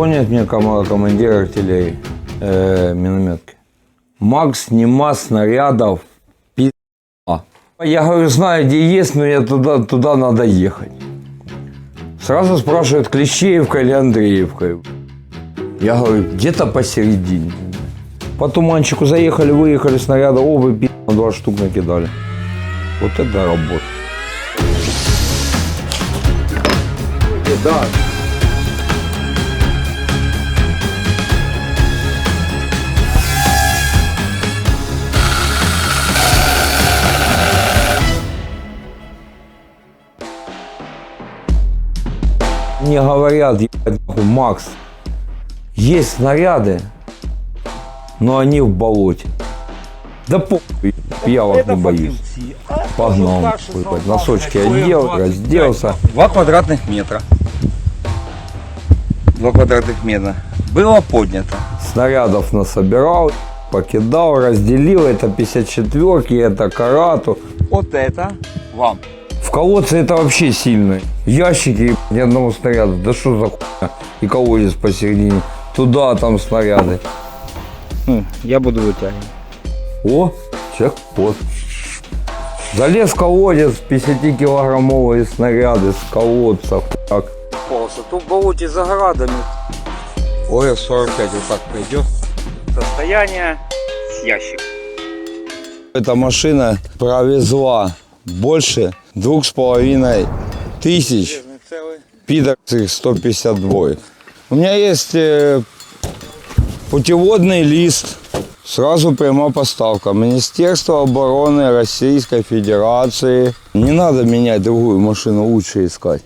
Звонит мне кома- командир артиллерии, э, минометки. Макс, нема снарядов, пи***а. Я говорю, знаю, где есть, но я туда, туда надо ехать. Сразу спрашивают, Клещеевка или Андреевка. Я говорю, где-то посередине. По туманчику заехали, выехали, снаряды, оба пи***, два штук накидали. Вот это работа. Да. Мне говорят, Макс, есть снаряды, но они в болоте. Да похуй, я вас не боюсь. Погнал, нахуй, ебать. носочки одел, разделся. Два квадратных метра. Два квадратных метра. Было поднято. Снарядов насобирал, покидал, разделил. Это 54-ки, это карату. Вот это вам. В колодце это вообще сильно. Ящики, ни одного снаряда. Да что за хуйня? И колодец посередине. Туда там снаряды. Ну, я буду вытягивать. О, чекпот. Залез в колодец, 50-килограммовые снаряды с колодца. Так. Полоса. Тут в болоте за оградами. Ой, 45 вот так пройдет. Состояние с ящик. Эта машина провезла больше двух с половиной тысяч пидорцых 152. У меня есть э, путеводный лист, сразу прямо поставка. Министерство обороны Российской Федерации. Не надо менять другую машину, лучше искать.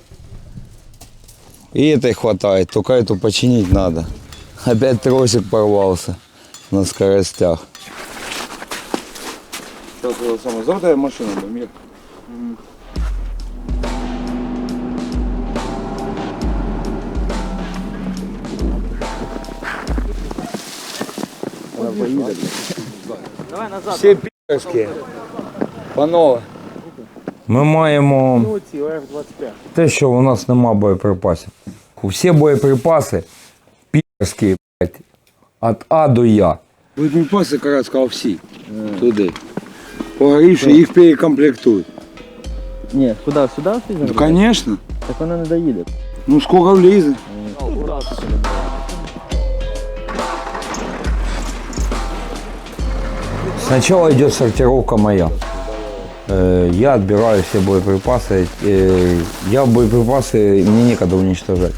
И этой хватает, только эту починить надо. Опять тросик порвался на скоростях. Золотая машина, мир. Всі пі***ські. Панове. Ми маємо те, що у нас нема боєприпасів. Усі боєприпаси пі***ські, блядь, від А до Я. Боєприпаси, якраз сказав, всі. Туди. Погорівши, їх перекомплектують. Ні, куди? Сюди ти Ну, звісно. Так вона не доїде. Ну, скільки влізе. Сначала идет сортировка моя. Э, Я отбираю все боеприпасы. Э, Я боеприпасы мне некогда уничтожать.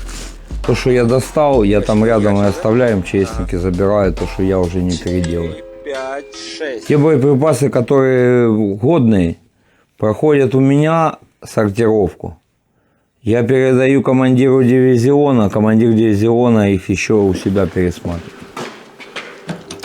То, что я достал, я там рядом и оставляю, МЧСники забирают, то, что я уже не переделаю. 5, 6. Те боеприпасы, которые годные, проходят у меня сортировку. Я передаю командиру дивизиона, командир дивизиона их еще у себя пересматривает.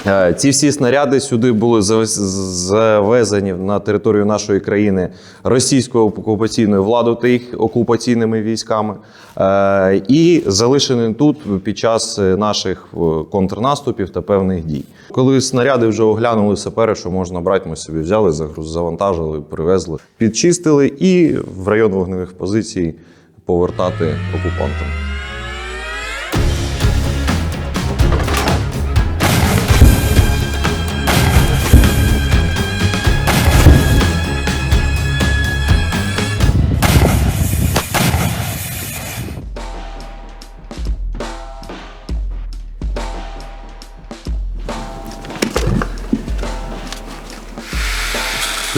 Е, Ці всі снаряди сюди були завез- завезені на територію нашої країни російською окупаційною владою та їх окупаційними військами е, і залишені тут під час наших е, контрнаступів та певних дій. Коли снаряди вже оглянули сапери, що можна брати, ми собі взяли, завантажили, привезли, підчистили і в район вогневих позицій повертати окупантам.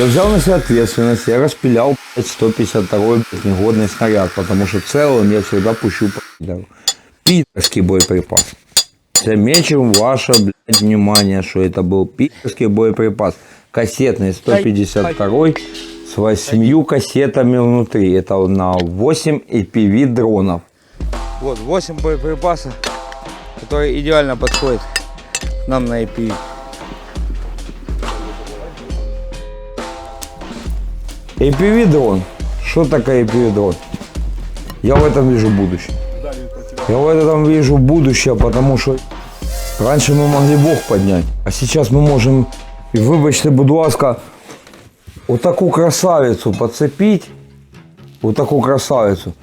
Я взял на себя ответственность, я распилял блядь, 152-й блядь, негодный снаряд, потому что целым я всегда пущу. Питерский боеприпас. Заметим ваше блядь, внимание, что это был питерский боеприпас. Кассетный 152 с восьмью кассетами внутри. Это на 8 EPV дронов. Вот 8 боеприпасов, которые идеально подходят нам на IP. EPV дрон. Что такое EPV дрон? Я в этом вижу будущее. Я в этом вижу будущее, потому что раньше мы могли Бог поднять, а сейчас мы можем, и вибачте, будь ласка, вот такую красавицу подцепить, вот такую красавицу.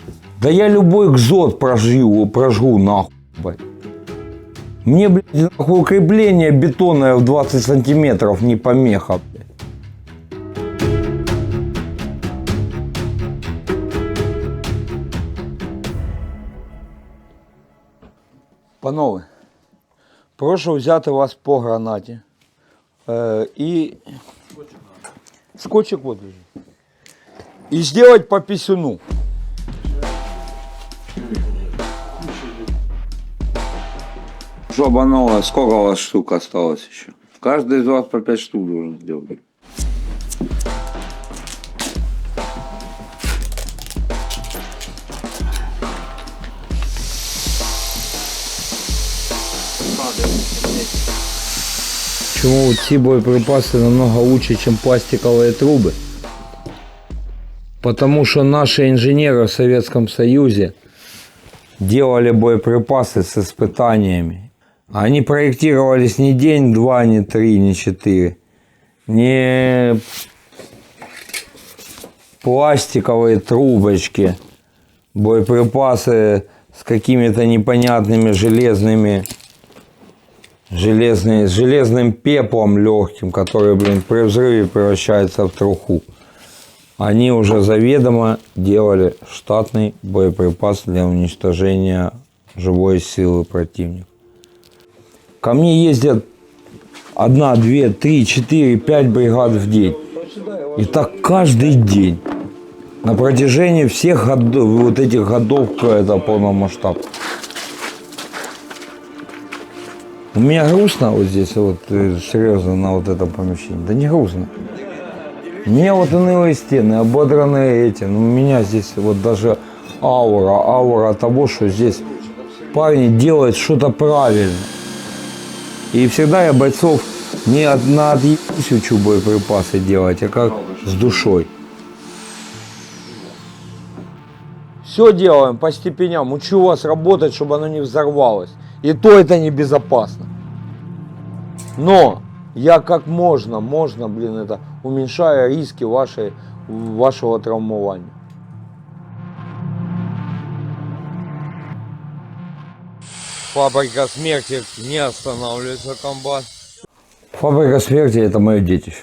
Да я любой экзот проживу, прожгу нахуй, ебать. Мне, блядь, нахуй укрепление бетонное в 20 сантиметров не помеха, Панове, прошу взяти вас по гранаті. Е, і скотчик вот лежит. И сделать по писюну. Жоба новая, сколько у вас штук осталось еще? Каждый из вас по 5 штук должен сделать. Почему ці боеприпасы намного лучше, чем пластиковые трубы? Потому что наши инженеры в Советском Союзе делали боеприпасы с испытаниями. Они проектировались не день, два, не три, не четыре. Не пластиковые трубочки, боеприпасы с какими-то непонятными железными железный, с железным пеплом легким, который, блин, при взрыве превращается в труху. Они уже заведомо делали штатный боеприпас для уничтожения живой силы противника. Ко мне ездят одна, две, три, четыре, пять бригад в день. И так каждый день. На протяжении всех годов, вот этих годов это полномасштаб. У меня грустно вот здесь, вот э, серьезно, на вот этом помещении. Да не грустно. Меня вот унылые стены, ободранные эти. Ну, у меня здесь вот даже аура, аура того, что здесь парни делают что-то правильно. И всегда я бойцов не от- на отъебись учу боеприпасы делать, а как с душой. Все делаем по степеням. Учу вас работать, чтобы оно не взорвалось. И то это небезопасно. Но я как можно, можно, блин, это уменьшаю риски вашей, вашего травмования. Фабрика смерти не останавливается, комбат. Фабрика смерти это моє детище.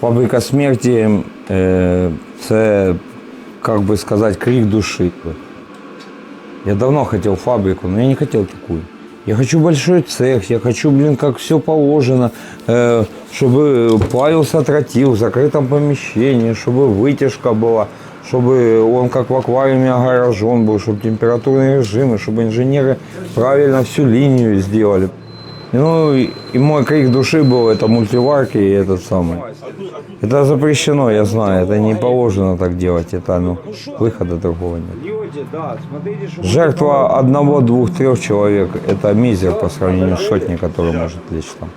Фабрика смерти е, це, как бы сказать, крик души. Я давно хотел фабрику, но я не хотел такую. Я хочу большой цех, я хочу, блин, как все положено, э, чтобы плавился тротил в закрытом помещении, чтобы вытяжка была, чтобы он как в аквариуме огорожен был, чтобы температурные режимы, чтобы инженеры правильно всю линию сделали. Ну и, мой крик души был это мультиварки и этот самый. Это запрещено, я знаю, это не положено так делать, это ну, выхода другого нет. Жертва одного, двух, трех человек – это мизер по сравнению с сотней, который может лечь там.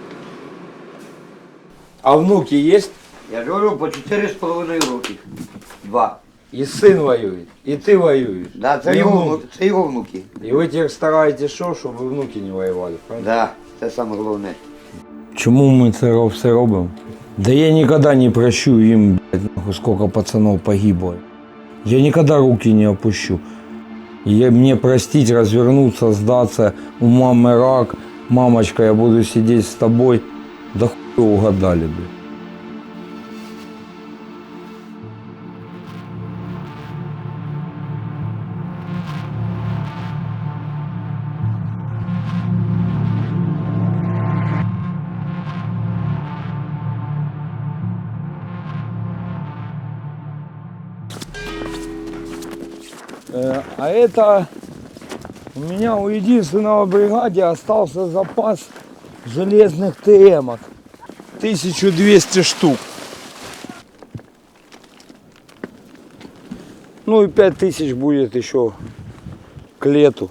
А внуки есть? Я говорю, по чотири з половиною роки. Два. И сын воюет, и ты воюешь. Да, це и його, внуки. вну- це його внуки. И вы теперь стараетесь что, чтобы внуки не воевали, правильно? Да, це саме головне. Чому ми це все робимо? Да я никогда не прощу им, блядь, нахуй, сколько пацанов погибло. Я никогда руки не опущу. И мне простить, развернуться, сдаться, у мамы рак, мамочка, я буду сидеть с тобой. Да хуй угадали, блядь. А это у меня у единственного бригаде остался запас железных ТМок. 1200 штук. Ну и 5000 будет еще к лету.